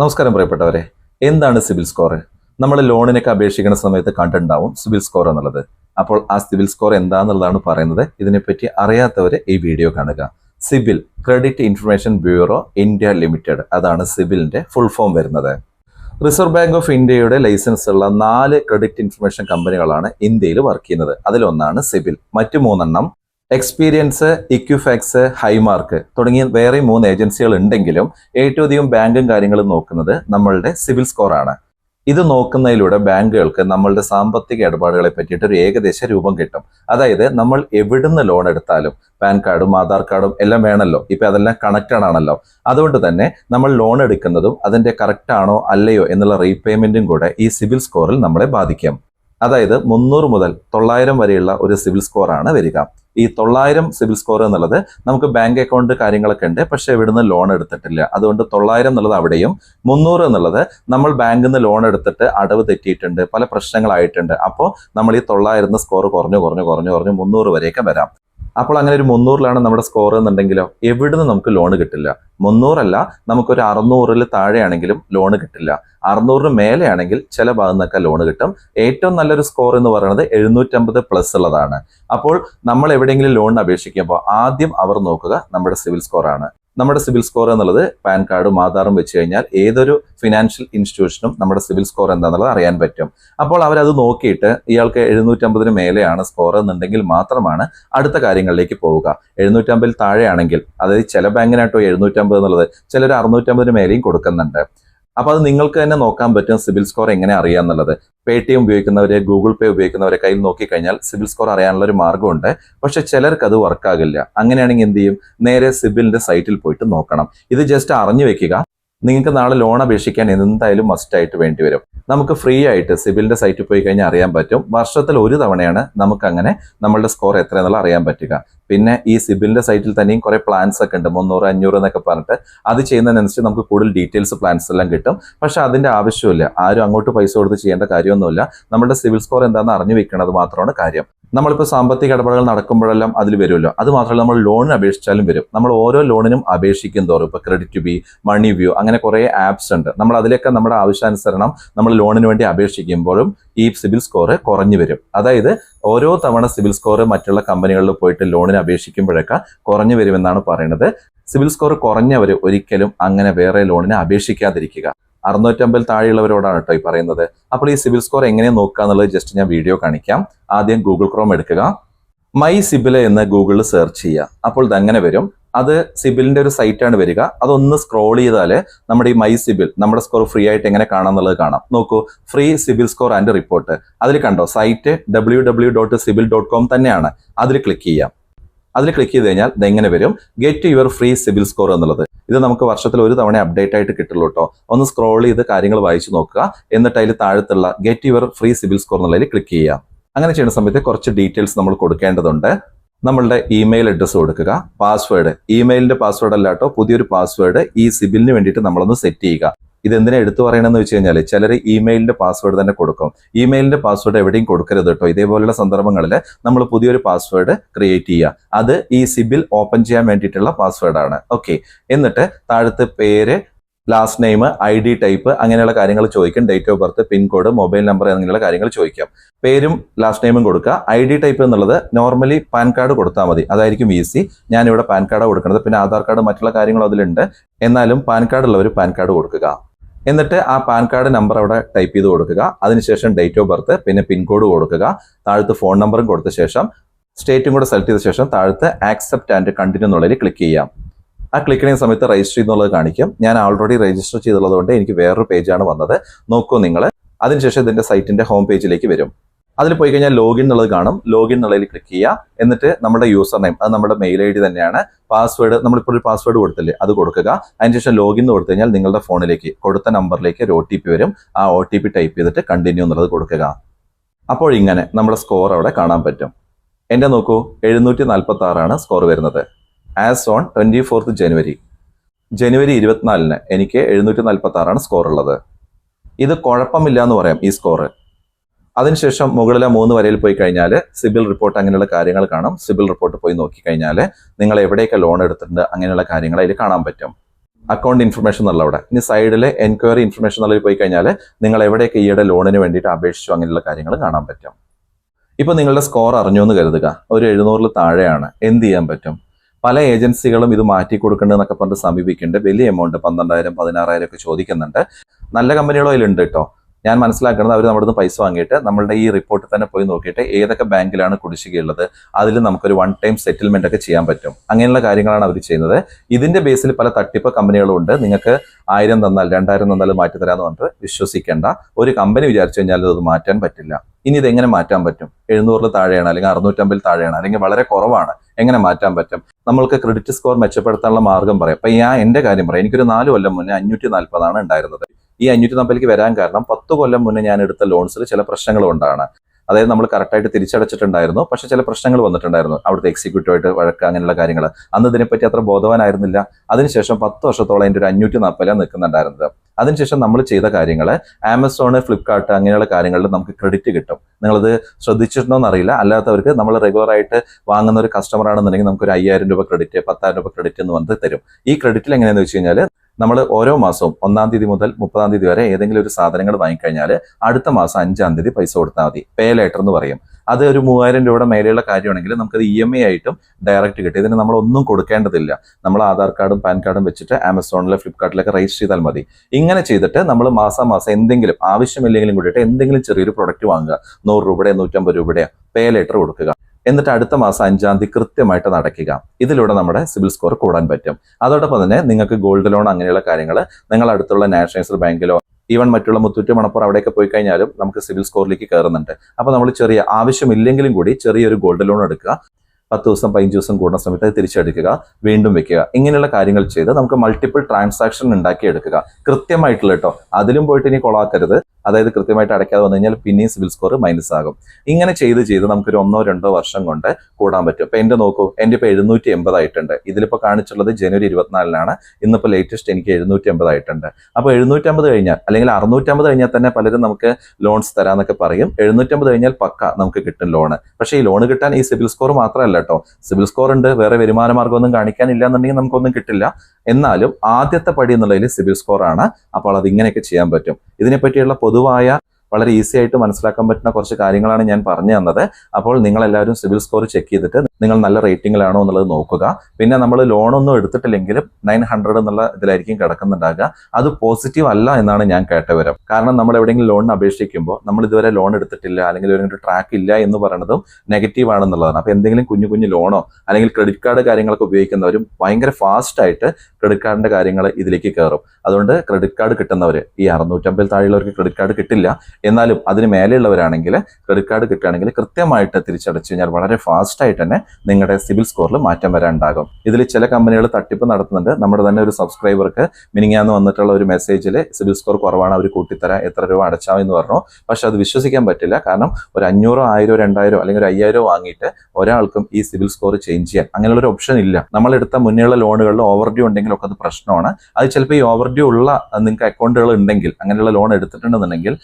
നമസ്കാരം പ്രിയപ്പെട്ടവരെ. എന്താണ് സിവിൽ സ്കോർ നമ്മൾ ലോണിനൊക്കെ അപേക്ഷിക്കുന്ന സമയത്ത് കണ്ടിട്ടുണ്ടാവും സിവിൽ സ്കോർ എന്നുള്ളത്. അപ്പോൾ ആ സിവിൽ സ്കോർ എന്താണെന്നുള്ളതാണ് പറയുന്നത്. ഇതിനെപ്പറ്റി അറിയാത്തവർ ഈ വീഡിയോ കാണുക. CIBIL credit information bureau India limited. അതാണ് സിബിലിന്റെ ഫുൾ ഫോം വരുന്നത്. റിസർവ് ബാങ്ക് ഓഫ് ഇന്ത്യയുടെ ലൈസൻസ് ഉള്ള നാല് ക്രെഡിറ്റ് ഇൻഫർമേഷൻ കമ്പനികളാണ് ഇന്ത്യയിൽ വർക്ക് ചെയ്യുന്നത്. അതിലൊന്നാണ് സിബിൽ. മറ്റു മൂന്നെണ്ണം എക്സ്പീരിയൻസ് ഇക്യുഫാക്സ് ഹൈമാർക്ക് തുടങ്ങിയ വേറെ മൂന്ന് ഏജൻസികൾ ഉണ്ടെങ്കിലും ഏറ്റവും അധികം ബാങ്കും കാര്യങ്ങളും നോക്കുന്നത് നമ്മളുടെ സിവിൽ സ്കോറാണ് ഇത് നോക്കുന്നതിലൂടെ ബാങ്കുകൾക്ക് നമ്മളുടെ സാമ്പത്തിക ഇടപാടുകളെ പറ്റിയിട്ട് ഒരു ഏകദേശ രൂപം കിട്ടും. അതായത് നമ്മൾ എവിടുന്ന് ലോൺ എടുത്താലും പാൻ കാർഡും ആധാർ കാർഡും എല്ലാം വേണമല്ലോ. ഇപ്പൊ അതെല്ലാം കണക്റ്റഡ് ആണല്ലോ അതുകൊണ്ട് തന്നെ നമ്മൾ ലോൺ എടുക്കുന്നതും അതിന്റെ കറക്റ്റ് ആണോ അല്ലയോ എന്നുള്ള റീപേയ്മെന്റും കൂടെ ഈ സിവിൽ സ്കോറിൽ നമ്മളെ ബാധിക്കും. അതായത് മുന്നൂറ് മുതൽ തൊള്ളായിരം വരെയുള്ള ഒരു സിവിൽ സ്കോറാണ് വരിക. ഈ തൊള്ളായിരം സിവിൽ സ്കോർ എന്നുള്ളത് നമുക്ക് ബാങ്ക് അക്കൗണ്ട് കാര്യങ്ങളൊക്കെ ഉണ്ട് പക്ഷെ ഇവിടുന്ന് ലോൺ എടുത്തിട്ടില്ല. അതുകൊണ്ട് തൊള്ളായിരം എന്നുള്ളത് അവിടെയും മുന്നൂറ് എന്നുള്ളത് നമ്മൾ ബാങ്കിൽ നിന്ന് ലോൺ എടുത്തിട്ട് അടവ് തെറ്റിയിട്ടുണ്ട് പല പ്രശ്നങ്ങളായിട്ടുണ്ട്. അപ്പോൾ നമ്മൾ ഈ തൊള്ളായിരം സ്കോർ കുറഞ്ഞു കുറഞ്ഞു കുറഞ്ഞു കുറഞ്ഞു മുന്നൂറ് വരെയൊക്കെ വരാം. അപ്പോൾ അങ്ങനെ ഒരു മുന്നൂറിലാണ് നമ്മുടെ സ്കോർ എന്നുണ്ടെങ്കിലോ എവിടുന്ന് നമുക്ക് ലോൺ കിട്ടില്ല. മുന്നൂറല്ല നമുക്കൊരു അറുന്നൂറിൽ താഴെയാണെങ്കിലും ലോൺ കിട്ടില്ല. അറുന്നൂറിന് മേലെയാണെങ്കിൽ ചില ഭാഗത്തൊക്കെ ലോൺ കിട്ടും. ഏറ്റവും നല്ലൊരു സ്കോർ എന്ന് പറയുന്നത് എഴുന്നൂറ്റമ്പത് പ്ലസ് ഉള്ളതാണ്. അപ്പോൾ നമ്മൾ എവിടെയെങ്കിലും ലോണിന് അപേക്ഷിക്കുമ്പോൾ ആദ്യം അവർ നോക്കുക നമ്മുടെ സിവിൽ സ്കോർ ആണ്. നമ്മുടെ സിവിൽ സ്കോർ എന്നുള്ളത് പാൻ കാർഡും ആധാറും വെച്ച് കഴിഞ്ഞാൽ ഏതൊരു ഫിനാൻഷ്യൽ ഇൻസ്റ്റിറ്റ്യൂഷനും നമ്മുടെ സിവിൽ സ്കോർ എന്താണെന്നുള്ളത് അറിയാൻ പറ്റും. അപ്പോൾ അവരത് നോക്കിയിട്ട് ഇയാൾക്ക് എഴുന്നൂറ്റമ്പതിന് മേലെയാണ് സ്കോർ എന്നുണ്ടെങ്കിൽ മാത്രമാണ് അടുത്ത കാര്യങ്ങളിലേക്ക് പോവുക. എഴുന്നൂറ്റമ്പതിൽ താഴെയാണെങ്കിൽ അതായത് ചില ബാങ്കിനായിട്ടോ എഴുന്നൂറ്റമ്പത് എന്നുള്ളത് ചിലർ അറുന്നൂറ്റമ്പതിന് മേലെയും കൊടുക്കുന്നുണ്ട്. അപ്പൊ അത് നിങ്ങൾക്ക് തന്നെ നോക്കാൻ പറ്റും സിബിൽ സ്കോർ എങ്ങനെ അറിയാം എന്നുള്ളത്. പേ ടി എം ഉപയോഗിക്കുന്നവരെ ഗൂഗിൾ പേ ഉപയോഗിക്കുന്നവരെ കയ്യിൽ നോക്കിക്കഴിഞ്ഞാൽ സിബിൽ സ്കോർ അറിയാനുള്ള ഒരു മാർഗമുണ്ട്. പക്ഷെ ചിലർക്ക് അത് വർക്കാകില്ല അങ്ങനെയാണെങ്കിൽ എന്ത് ചെയ്യും? നേരെ സിബിലിന്റെ സൈറ്റിൽ പോയിട്ട് നോക്കണം. ഇത് ജസ്റ്റ് അറിഞ്ഞു വെക്കുക. നിങ്ങൾക്ക് നാളെ ലോൺ അപേക്ഷിക്കാൻ എന്തായാലും മസ്റ്റ് ആയിട്ട് വേണ്ടി വരും. നമുക്ക് ഫ്രീ ആയിട്ട് സിബിലിന്റെ സൈറ്റിൽ പോയി കഴിഞ്ഞാൽ അറിയാൻ പറ്റും. വർഷത്തിൽ ഒരു തവണയാണ് നമുക്ക് അങ്ങനെ നമ്മളുടെ സ്കോർ എത്രയെന്നുള്ള അറിയാൻ പറ്റുക. പിന്നെ ഈ സിബിലിന്റെ സൈറ്റിൽ തന്നെയും കുറെ പ്ലാൻസ് ഒക്കെ ഉണ്ട്. മുന്നൂറ് അഞ്ഞൂറ് എന്നൊക്കെ പറഞ്ഞിട്ട് അത് ചെയ്യുന്നതിനനുസരിച്ച് നമുക്ക് കൂടുതൽ ഡീറ്റെയിൽസ് പ്ലാൻസ് എല്ലാം കിട്ടും. പക്ഷെ അതിന്റെ ആവശ്യമില്ല. ആരും അങ്ങോട്ട് പൈസ കൊടുത്ത് ചെയ്യേണ്ട കാര്യമൊന്നുമില്ല. നമ്മുടെ സിവിൽ സ്കോർ എന്താണെന്ന് അറിഞ്ഞു വെക്കുന്നത് മാത്രമാണ് കാര്യം. നമ്മളിപ്പോൾ സാമ്പത്തിക ഇടപാടുകൾ നടക്കുമ്പോഴെല്ലാം അതിൽ വരുമല്ലോ. അത് മാത്രമല്ല നമ്മൾ ലോണിന് അപേക്ഷിച്ചാലും വരും. നമ്മൾ ഓരോ ലോണിനും അപേക്ഷിക്കും തോറും. ഇപ്പോൾ ക്രെഡിറ്റ് ബി മണി വ്യൂ അങ്ങനെ കുറേ ആപ്സ് ഉണ്ട്. നമ്മൾ അതിലൊക്കെ നമ്മുടെ ആവശ്യാനുസരണം നമ്മൾ ലോണിന് വേണ്ടി അപേക്ഷിക്കുമ്പോഴും ഈ സിബിൽ സ്കോർ കുറഞ്ഞു വരും. അതായത് ഓരോ തവണ സിബിൽ സ്കോർ മറ്റുള്ള കമ്പനികളിൽ പോയിട്ട് ലോണിന് അപേക്ഷിക്കുമ്പോഴൊക്കെ കുറഞ്ഞു വരുമെന്നാണ് പറയുന്നത്. സിബിൽ സ്കോർ കുറഞ്ഞവർ ഒരിക്കലും അങ്ങനെ വേറെ ലോണിന് അപേക്ഷിക്കാതിരിക്കുക. അറുന്നൂറ്റമ്പതിൽ താഴെയുള്ളവരോടാണ് കേട്ടോ ഈ പറയുന്നത്. അപ്പോൾ ഈ സിബിൽ സ്കോർ എങ്ങനെ നോക്കുക എന്നുള്ളത് ജസ്റ്റ് ഞാൻ വീഡിയോ കാണിക്കാം. ആദ്യം ഗൂഗിൾ ക്രോം എടുക്കുക. മൈ സിബിൽ എന്ന് ഗൂഗിളിൽ സെർച്ച് ചെയ്യുക. അപ്പോൾ ഇത് അങ്ങനെ വരും. അത് സിബിലിന്റെ ഒരു സൈറ്റാണ് വരിക. അതൊന്ന് സ്ക്രോൾ ചെയ്താൽ നമ്മുടെ ഈ മൈ സിബിൽ നമ്മുടെ സ്കോർ ഫ്രീ ആയിട്ട് എങ്ങനെ കാണാം എന്നുള്ളത് കാണാം. നോക്കൂ free CIBIL score and report അതിൽ കണ്ടോ site W W dot CIBIL dot com തന്നെയാണ്. അതിൽ ക്ലിക്ക് ചെയ്യാം. അതിൽ ക്ലിക്ക് ചെയ്ത് കഴിഞ്ഞാൽ ഇതെങ്ങനെ വരും. Get your free CIBIL score എന്നുള്ളത്. ഇത് നമുക്ക് വർഷത്തിൽ ഒരു തവണ അപ്ഡേറ്റ് ആയിട്ട് കിട്ടുള്ളൂ കേട്ടോ ഒന്ന് സ്ക്രോൾ ചെയ്ത് കാര്യങ്ങൾ വായിച്ചു നോക്കുക. എന്നിട്ട് അതിൽ താഴത്തുള്ള get your free CIBIL score എന്നുള്ളതിൽ ക്ലിക്ക് ചെയ്യുക. അങ്ങനെ ചെയ്യുന്ന സമയത്ത് കുറച്ച് ഡീറ്റെയിൽസ് നമ്മൾ കൊടുക്കേണ്ടതുണ്ട്. നമ്മളുടെ ഇമെയിൽ അഡ്രസ്സ് കൊടുക്കുക. പാസ്വേഡ് ഇമെയിലിന്റെ പാസ്വേഡ് അല്ലാട്ടോ പുതിയൊരു പാസ്വേഡ് ഈ സിബിലിന് വേണ്ടിയിട്ട് നമ്മളൊന്ന് സെറ്റ് ചെയ്യുക. ഇത് എന്തിനാ എടുത്തു പറയണമെന്ന് വെച്ച് കഴിഞ്ഞാൽ ചിലർ ഇമെയിലിന്റെ പാസ്വേഡ് തന്നെ കൊടുക്കും. ഇമെയിലിന്റെ പാസ്വേഡ് എവിടെയും കൊടുക്കരുത് കേട്ടോ ഇതേപോലുള്ള സന്ദർഭങ്ങളിൽ നമ്മൾ പുതിയൊരു പാസ്വേഡ് ക്രിയേറ്റ് ചെയ്യുക അത് ഈ സിബിൽ ഓപ്പൺ ചെയ്യാൻ വേണ്ടിയിട്ടുള്ള പാസ്വേഡാണ് ഓക്കെ എന്നിട്ട് താഴത്തെ പേര് last name I D type അങ്ങനെയുള്ള കാര്യങ്ങൾ ചോദിക്കും. Date of birth pincode mobile number അങ്ങനെയുള്ള കാര്യങ്ങൾ ചോദിക്കാം. പേരും ലാസ്റ്റ് നെയിമും കൊടുക്കുക. ഐ ഡി ടൈപ്പ് എന്നുള്ളത് നോർമലി പാൻ കാർഡ് കൊടുത്താൽ മതി. അതായിരിക്കും ഈസി ഞാനിവിടെ പാൻ കാർഡ് കൊടുക്കുന്നത്. പിന്നെ ആധാർ കാർഡ് മറ്റുള്ള കാര്യങ്ങളും അതിലുണ്ട്. എന്നാലും പാൻ കാർഡ് ഉള്ളവർ പാൻ കാർഡ് കൊടുക്കുക. എന്നിട്ട് ആ പാൻ കാർഡ് നമ്പർ അവിടെ ടൈപ്പ് ചെയ്ത് കൊടുക്കുക. അതിനുശേഷം ഡേറ്റ് ഓഫ് ബർത്ത് പിന്നെ പിൻകോഡ് കൊടുക്കുക. താഴത്ത് ഫോൺ നമ്പറും കൊടുത്ത ശേഷം സ്റ്റേറ്റും കൂടെ സെലക്ട് ചെയ്ത ശേഷം താഴത്ത് ആക്സെപ്റ്റ് ആൻഡ് കണ്ടിന്യൂ എന്നുള്ളതിൽ ക്ലിക്ക് ചെയ്യാം. ആ ക്ലിക്ക് ചെയ്യുന്ന സമയത്ത് രജിസ്റ്റർ എന്നുള്ളത് കാണിക്കും. ഞാൻ ഓൾറെഡി രജിസ്റ്റർ ചെയ്തുള്ളത് കൊണ്ട് എനിക്ക് വേറൊരു പേജാണ് വന്നത്. നോക്കൂ നിങ്ങൾ അതിനുശേഷം ഇതിന്റെ സൈറ്റിന്റെ ഹോം പേജിലേക്ക് വരും. അതിൽ പോയി കഴിഞ്ഞാൽ ലോഗിൻ എന്നുള്ളത് കാണും. ലോഗിൻ എന്നുള്ളതിൽ ക്ലിക്ക് ചെയ്യുക. എന്നിട്ട് നമ്മുടെ യൂസർ നെയിം അത് നമ്മുടെ മെയിൽ ഐ ഡി തന്നെയാണ്. പാസ്വേഡ് നമ്മളിപ്പോൾ ഒരു പാസ്വേഡ് കൊടുത്തില്ലേ അത് കൊടുക്കുക. അതിനുശേഷം ലോഗിൻ എന്ന് കൊടുത്തു കഴിഞ്ഞാൽ നിങ്ങളുടെ ഫോണിലേക്ക് കൊടുത്ത നമ്പറിലേക്ക് ഒരു ഒ വരും. ആ ഒ ടൈപ്പ് ചെയ്തിട്ട് കണ്ടിന്യൂ എന്നുള്ളത് കൊടുക്കുക. അപ്പോൾ ഇങ്ങനെ നമ്മുടെ സ്കോർ അവിടെ കാണാൻ പറ്റും. എന്റെ നോക്കൂ എഴുന്നൂറ്റി നാൽപ്പത്തി ആറാണ് സ്കോർ വരുന്നത്. As on twenty fourth January ജനുവരി ഇരുപത്തിനാലിന് എനിക്ക് എഴുന്നൂറ്റി നാൽപ്പത്തി ആറാണ് സ്കോർ ഉള്ളത്. ഇത് കുഴപ്പമില്ല എന്ന് പറയാം ഈ സ്കോർ അതിനുശേഷം മുകളിലെ മൂന്ന് വരയിൽ പോയി കഴിഞ്ഞാൽ സിബിൽ റിപ്പോർട്ട് അങ്ങനെയുള്ള കാര്യങ്ങൾ കാണും. സിബിൽ റിപ്പോർട്ട് പോയി നോക്കി കഴിഞ്ഞാൽ നിങ്ങൾ എവിടെയൊക്കെ ലോൺ എടുത്തിട്ടുണ്ട് അങ്ങനെയുള്ള കാര്യങ്ങൾ അതിൽ കാണാൻ പറ്റും. അക്കൗണ്ട് ഇൻഫർമേഷൻ എന്നുള്ള അവിടെ. ഇനി സൈഡിൽ എൻക്വയറി ഇൻഫർമേഷൻ എന്നുള്ളിൽ പോയി കഴിഞ്ഞാൽ നിങ്ങൾ എവിടെയൊക്കെ ഈയിടെ ലോണിന് വേണ്ടിയിട്ട് അപേക്ഷിച്ചു അങ്ങനെയുള്ള കാര്യങ്ങൾ കാണാൻ പറ്റും. ഇപ്പോൾ നിങ്ങളുടെ സ്കോർ അറിഞ്ഞു എന്ന് കരുതുക. ഒരു എഴുന്നൂറിൽ താഴെയാണ്. എന്ത് ചെയ്യാൻ പറ്റും? പല ഏജൻസികളും ഇത് മാറ്റി കൊടുക്കേണ്ടതെന്നൊക്കെ പറഞ്ഞ് സമീപിക്കുന്നുണ്ട്. വലിയ എമൗണ്ട് പന്ത്രണ്ടായിരം പതിനാറായിരം ഒക്കെ ചോദിക്കുന്നുണ്ട്. നല്ല കമ്പനികളും അതിലുണ്ട് കേട്ടോ. ഞാൻ മനസ്സിലാക്കുന്നത് അവർ നമ്മുടെ പൈസ വാങ്ങിയിട്ട് നമ്മളുടെ ഈ റിപ്പോർട്ടിൽ തന്നെ പോയി നോക്കിയിട്ട് ഏതൊക്കെ ബാങ്കിലാണ് കുടിശ്ശികയുള്ളത് അതിൽ നമുക്കൊരു വൺ ടൈം സെറ്റിൽമെന്റ് ഒക്കെ ചെയ്യാൻ പറ്റും. അങ്ങനെയുള്ള കാര്യങ്ങളാണ് അവർ ചെയ്യുന്നത്. ഇതിന്റെ ബേസിൽ പല തട്ടിപ്പ് കമ്പനികളും ഉണ്ട്. നിങ്ങൾക്ക് ആയിരം തന്നാൽ രണ്ടായിരം തന്നാൽ മാറ്റി തരാമെന്ന് പറഞ്ഞിട്ട് വിശ്വസിക്കേണ്ട. ഒരു കമ്പനി വിചാരിച്ചു കഴിഞ്ഞാൽ അത് മാറ്റാൻ പറ്റില്ല. ഇനി ഇതെങ്ങനെ മാറ്റാൻ പറ്റും? എഴുന്നൂറിൽ താഴെയാണ് അല്ലെങ്കിൽ അറുന്നൂറ്റമ്പതിൽ താഴെയാണ് അല്ലെങ്കിൽ വളരെ കുറവാണ്. എങ്ങനെ മാറ്റാൻ പറ്റും? നമ്മൾക്ക് ക്രെഡിറ്റ് സ്കോർ മെച്ചപ്പെടുത്താനുള്ള മാർഗം പറയാം. അപ്പൊ ഞാൻ എന്റെ കാര്യം പറയാം. എനിക്കൊരു നാല് കൊല്ലം മുന്നേ അഞ്ഞൂറ്റി നാൽപ്പതാണ് ഉണ്ടായിരുന്നത്. ഈ അഞ്ഞൂറ്റി നാൽപ്പതിലേക്ക് വരാൻ കാരണം പത്ത് കൊല്ലം മുന്നേ ഞാൻ എടുത്ത ലോൺസിൽ ചില പ്രശ്നങ്ങൾ കൊണ്ടാണ്. അതായത് നമ്മൾ കറക്റ്റായിട്ട് തിരിച്ചടച്ചിട്ടുണ്ടായിരുന്നു. പക്ഷെ ചില പ്രശ്നങ്ങൾ വന്നിട്ടുണ്ടായിരുന്നു. അവിടുത്തെ എക്സിക്യൂട്ടീവായിട്ട് വഴക്ക് അങ്ങനെയുള്ള കാര്യങ്ങൾ. അന്ന് ഇതിനെപ്പറ്റി അത്ര ബോധവാനായിരുന്നില്ല. അതിനുശേഷം പത്ത് വർഷത്തോളം എന്റെ ഒരു അഞ്ഞൂറ്റി നാൽപ്പതിലാണ് നിൽക്കുന്നുണ്ടായിരുന്നത്. അതിനുശേഷം നമ്മൾ ചെയ്ത കാര്യങ്ങൾ ആമസോണ് ഫ്ലിപ്കാർട്ട് അങ്ങനെയുള്ള കാര്യങ്ങളിൽ നമുക്ക് ക്രെഡിറ്റ് കിട്ടും. നിങ്ങളത് ശ്രദ്ധിച്ചിട്ടുണ്ടോ എന്നറിയില്ല അല്ലാത്തവർക്ക് നമ്മൾ റെഗുലർ ആയിട്ട് വാങ്ങുന്ന ഒരു കസ്റ്റമർ ആണെന്നുണ്ടെങ്കിൽ നമുക്ക് ഒരു അയ്യായിരം രൂപ ക്രെഡിറ്റ് പത്തായിരം രൂപ ക്രെഡിറ്റ് എന്ന് പറഞ്ഞിട്ട് തരും. ഈ ക്രെഡിറ്റിൽ എങ്ങനെയാണെന്ന് വെച്ച് കഴിഞ്ഞാൽ നമ്മൾ ഓരോ മാസവും ഒന്നാം തീയതി മുതൽ മുപ്പതാം തീയതി വരെ ഏതെങ്കിലും ഒരു സാധനങ്ങൾ വാങ്ങിക്കഴിഞ്ഞാൽ അടുത്ത മാസം അഞ്ചാം തീയതി പൈസ കൊടുത്താൽ മതി. പേ ലേറ്റർ എന്ന് പറയും. അത് ഒരു മൂവായിരം രൂപയുടെ മേലെയുള്ള കാര്യമാണെങ്കിൽ നമുക്കത് ഇ എം ഐ ആയിട്ടും ഡയറക്റ്റ് കിട്ടും. ഇതിന് നമ്മൾ ഒന്നും കൊടുക്കേണ്ടതില്ല. നമ്മൾ ആധാർ കാർഡും പാൻ കാർഡും വെച്ചിട്ട് ആമസോണിലെ ഫ്ലിപ്കാർട്ടിലൊക്കെ രജിസ്റ്റർ ചെയ്താൽ മതി. ഇങ്ങനെ ചെയ്തിട്ട് നമ്മൾ മാസം മാസം എന്തെങ്കിലും ആവശ്യമില്ലെങ്കിലും കൂടിയിട്ട് എന്തെങ്കിലും ചെറിയൊരു പ്രൊഡക്റ്റ് വാങ്ങുക. നൂറ് രൂപയുടെ നൂറ്റമ്പത് രൂപയുടെ പേ ലെറ്റർ കൊടുക്കുക. എന്നിട്ട് അടുത്ത മാസം അഞ്ചാം തീയതി കൃത്യമായിട്ട് നടക്കുക. ഇതിലൂടെ നമ്മുടെ സിബിൽ സ്കോർ കൂടാൻ പറ്റും. അതോടൊപ്പം തന്നെ നിങ്ങൾക്ക് ഗോൾഡ് ലോൺ അങ്ങനെയുള്ള കാര്യങ്ങൾ നിങ്ങൾ അടുത്തുള്ള നാഷണലൈസ്ഡ് ബാങ്കിലോ ഈവൻ മറ്റുള്ള മുത്തൂറ്റ് മണപ്പുറം അവിടെയൊക്കെ പോയി കഴിഞ്ഞാലും നമുക്ക് സിബിൽ സ്കോറിലേക്ക് കയറുന്നുണ്ട്. അപ്പോൾ നമ്മൾ ചെറിയ ആവശ്യമില്ലെങ്കിലും കൂടി ചെറിയൊരു ഗോൾഡ് ലോൺ എടുക്കുക. പത്ത് ദിവസം പതിനഞ്ച് ദിവസം കൂടുന്ന സമയത്ത് അത് തിരിച്ചെടുക്കുക വീണ്ടും വെക്കുക. ഇങ്ങനെയുള്ള കാര്യങ്ങൾ ചെയ്ത് നമുക്ക് മൾട്ടിപ്പിൾ ട്രാൻസാക്ഷൻ ഉണ്ടാക്കി എടുക്കുക കൃത്യമായിട്ടുള്ള കേട്ടോ. അതിലും പോയിട്ട് ഇനി കൊളാക്കരുത്. അതായത് കൃത്യമായിട്ട് അടയ്ക്കാതെ വന്നു കഴിഞ്ഞാൽ പിന്നെയും സിവിൽ സ്കോർ മൈനസ് ആകും. ഇങ്ങനെ ചെയ്ത് ചെയ്ത് നമുക്കൊരു ഒന്നോ രണ്ടോ വർഷം കൊണ്ട് കൂടാൻ പറ്റും. ഇപ്പം എന്റെ നോക്കൂ എന്റെ ഇപ്പൊ എഴുന്നൂറ്റി എൺപതായിട്ടുണ്ട് ഇതിലിപ്പോ കാണിച്ചുള്ളത് ജനുവരി ഇരുപത്തിനാലിനാണ്. ഇന്നിപ്പോ ലേറ്റസ്റ്റ് എനിക്ക് എഴുന്നൂറ്റി എൺപതായിട്ടുണ്ട് അപ്പോൾ എഴുന്നൂറ്റമ്പത് കഴിഞ്ഞാൽ അല്ലെങ്കിൽ അറുന്നൂറ്റമ്പത് കഴിഞ്ഞാൽ തന്നെ പലരും നമുക്ക് ലോൺസ് തരാന്നൊക്കെ പറയും. എഴുന്നൂറ്റമ്പത് കഴിഞ്ഞാൽ പക്ക നമുക്ക് കിട്ടും ലോണ് പക്ഷേ ഈ ലോൺ കിട്ടാൻ ഈ സിവിൽ സ്കോർ മാത്രമല്ല കേട്ടോ സിവിൽ സ്കോർ ഉണ്ട് വേറെ വരുമാന മാർഗമൊന്നും കാണിക്കാനില്ല എന്നുണ്ടെങ്കിൽ നമുക്കൊന്നും കിട്ടില്ല. എന്നാലും ആദ്യത്തെ പടി എന്നുള്ളതിൽ സിവിൽ ആണ്. അപ്പോൾ അത് ഇങ്ങനെയൊക്കെ ചെയ്യാൻ പറ്റും. ഇതിനെപ്പറ്റിയുള്ള പൊതുവായ വളരെ ഈസി ആയിട്ട് മനസ്സിലാക്കാൻ പറ്റുന്ന കുറച്ച് കാര്യങ്ങളാണ് ഞാൻ പറഞ്ഞു തന്നത്. അപ്പോൾ നിങ്ങൾ എല്ലാവരും സിവിൽ സ്കോർ ചെക്ക് ചെയ്തിട്ട് നിങ്ങൾ നല്ല റേറ്റിംഗിലാണോ എന്നുള്ളത് നോക്കുക. പിന്നെ നമ്മൾ ലോണൊന്നും എടുത്തിട്ടില്ലെങ്കിലും നയൻ ഹൺഡ്രഡ് എന്നുള്ള ഇതിലായിരിക്കും കിടക്കുന്നുണ്ടാകുക. അത് പോസിറ്റീവ് അല്ല എന്നാണ് ഞാൻ കേട്ടവരം. കാരണം നമ്മൾ എവിടെയെങ്കിലും ലോണിന് അപേക്ഷിക്കുമ്പോൾ നമ്മൾ ഇതുവരെ ലോൺ എടുത്തിട്ടില്ല അല്ലെങ്കിൽ ഒരു ട്രാക്ക് ഇല്ല എന്ന് പറയുന്നതും നെഗറ്റീവ് ആണെന്നുള്ളതാണ്. അപ്പോൾ എന്തെങ്കിലും കുഞ്ഞു കുഞ്ഞു ലോണോ അല്ലെങ്കിൽ ക്രെഡിറ്റ് കാർഡ് കാര്യങ്ങളൊക്കെ ഉപയോഗിക്കുന്നവരും ഭയങ്കര ഫാസ്റ്റ് ആയിട്ട് ക്രെഡിറ്റ് കാർഡിന്റെ കാര്യങ്ങൾ ഇതിലേക്ക് കയറും അതുകൊണ്ട് ക്രെഡിറ്റ് കാർഡ് കിട്ടുന്നവർ ഈ അറുന്നൂറ്റമ്പതിൽ താഴെയുള്ളവർക്ക് ക്രെഡിറ്റ് കാർഡ് കിട്ടില്ല. എന്നാലും അതിന് മേലെയുള്ളവരാണെങ്കിൽ ക്രെഡിറ്റ് കാർഡ് കിട്ടുകയാണെങ്കിൽ കൃത്യമായിട്ട് തിരിച്ചടച്ചു കഴിഞ്ഞാൽ വളരെ ഫാസ്റ്റ് ആയിട്ട് തന്നെ നിങ്ങളുടെ സിവിൽ സ്കോറിൽ മാറ്റം വരാനുണ്ടാകും. ഇതിൽ ചില കമ്പനികൾ തട്ടിപ്പ് നടത്തുന്നുണ്ട്. നമ്മുടെ തന്നെ ഒരു സബ്സ്ക്രൈബർക്ക് മിനിങ്ങാന്ന് വന്നിട്ടുള്ള ഒരു മെസ്സേജിൽ സിവിൽ സ്കോർ കുറവാണ് അവർ കൂട്ടിത്തരാം എത്ര രൂപ അടച്ചാവും എന്ന് പറഞ്ഞു. പക്ഷെ അത് വിശ്വസിക്കാൻ പറ്റില്ല. കാരണം ഒരു അഞ്ഞൂറോ ആയിരോ രണ്ടായിരോ അല്ലെങ്കിൽ ഒരു അയ്യായിരോ വാങ്ങിയിട്ട് ഒരാൾക്കും ഈ സിവിൽ സ്കോർ ചേഞ്ച് ചെയ്യാൻ അങ്ങനെയുള്ള ഒരു ഓപ്ഷൻ ഇല്ല. നമ്മൾ എടുത്ത മുന്നേയുള്ള ലോണുകളിൽ ഓവർ ഡ്യൂ ഉണ്ടെങ്കിലൊക്കെ അത് പ്രശ്നമാണ്. അത് ചിലപ്പോൾ ഈ ഓവർ ഡ്യൂ ഉള്ള നിങ്ങൾക്ക് അക്കൗണ്ടുകൾ ഉണ്ടെങ്കിൽ അങ്ങനെയുള്ള ലോൺ എടുത്തിട്ടുണ്ടെന്നുണ്ടെങ്കിൽ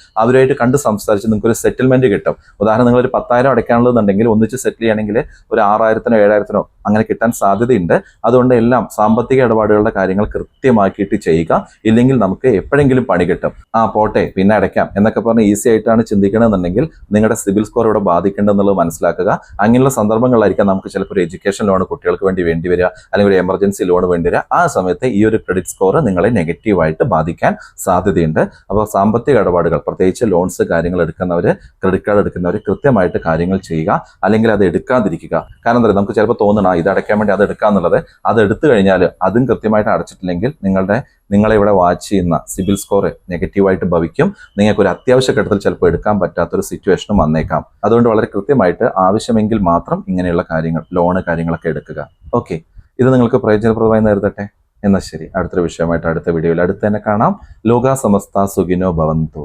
അവരുമായിട്ട് കണ്ട് സംസാരിച്ച് നിങ്ങൾക്ക് ഒരു സെറ്റിൽമെന്റ് കിട്ടും. ഉദാഹരണം നിങ്ങൾ ഒരു പത്തായിരം അടയ്ക്കാനുള്ളതുണ്ടെങ്കിൽ ഒന്നിച്ച് സെറ്റിൽ ചെയ്യണമെങ്കിൽ ഒരു ആറായിരത്തിനോ ഏഴായിരത്തിനോ അങ്ങനെ കിട്ടാൻ സാധ്യതയുണ്ട്. അതുകൊണ്ട് എല്ലാം സാമ്പത്തിക ഇടപാടുകളുടെ കാര്യങ്ങൾ കൃത്യമാക്കിയിട്ട് ചെയ്യുക. ഇല്ലെങ്കിൽ നമുക്ക് എപ്പോഴെങ്കിലും പണി കിട്ടും. ആ പോട്ടെ പിന്നെ അടയ്ക്കാം എന്നൊക്കെ പറഞ്ഞ് ഈസി ആയിട്ടാണ് ചിന്തിക്കണമെന്നുണ്ടെങ്കിൽ നിങ്ങളുടെ സിബിൽ സ്കോർ ഇവിടെ ബാധിക്കേണ്ടെന്നുള്ളത് മനസ്സിലാക്കുക. അങ്ങനെയുള്ള സന്ദർഭങ്ങളായിരിക്കാം നമുക്ക് ചിലപ്പോൾ ഒരു എഡ്യൂക്കേഷൻ ലോൺ കുട്ടികൾക്ക് വേണ്ടി വേണ്ടി വരിക അല്ലെങ്കിൽ ഒരു എമർജൻസി ലോൺ വേണ്ടി വരിക. ആ സമയത്ത് ഈ ഒരു ക്രെഡിറ്റ് സ്കോർ നിങ്ങളെ നെഗറ്റീവായിട്ട് ബാധിക്കാൻ സാധ്യതയുണ്ട്. അപ്പോൾ സാമ്പത്തിക ഇടപാടുകൾ പ്രത്യേകിച്ച് ലോൺസ് കാര്യങ്ങൾ എടുക്കുന്നവർ ക്രെഡിറ്റ് കാർഡ് എടുക്കുന്നവർ കൃത്യമായിട്ട് കാര്യങ്ങൾ ചെയ്യുക അല്ലെങ്കിൽ അത് എടുക്കാതിരിക്കുക. കാരണം എന്താ നമുക്ക് ചിലപ്പോൾ തോന്നണം "ആ, ഇത് അടയ്ക്കാൻ വേണ്ടി അത് എടുക്കാന്നുള്ളത്. അത് എടുത്തു കഴിഞ്ഞാൽ അതും കൃത്യമായിട്ട് അടച്ചിട്ടില്ലെങ്കിൽ നിങ്ങളുടെ നിങ്ങളെ ഇവിടെ വാച്ച് ചെയ്യുന്ന സിബിൽ സ്കോർ നെഗറ്റീവായിട്ട് ഭവിക്കും. നിങ്ങൾക്ക് ഒരു അത്യാവശ്യ ഘട്ടത്തിൽ ചിലപ്പോൾ എടുക്കാൻ പറ്റാത്തൊരു സിറ്റുവേഷനും വന്നേക്കാം. അതുകൊണ്ട് വളരെ കൃത്യമായിട്ട് ആവശ്യമെങ്കിൽ മാത്രം ഇങ്ങനെയുള്ള കാര്യങ്ങൾ ലോണ് കാര്യങ്ങളൊക്കെ എടുക്കുക. ഓക്കെ ഇത് നിങ്ങൾക്ക് പ്രയോജനപ്രദമായി നേരിടട്ടെ? എന്നാൽ ശരി. അടുത്തൊരു വിഷയമായിട്ട് അടുത്ത വീഡിയോയിൽ അടുത്ത് തന്നെ കാണാം. ലോക സമസ്ത സുഖിനോ ഭവന്തു.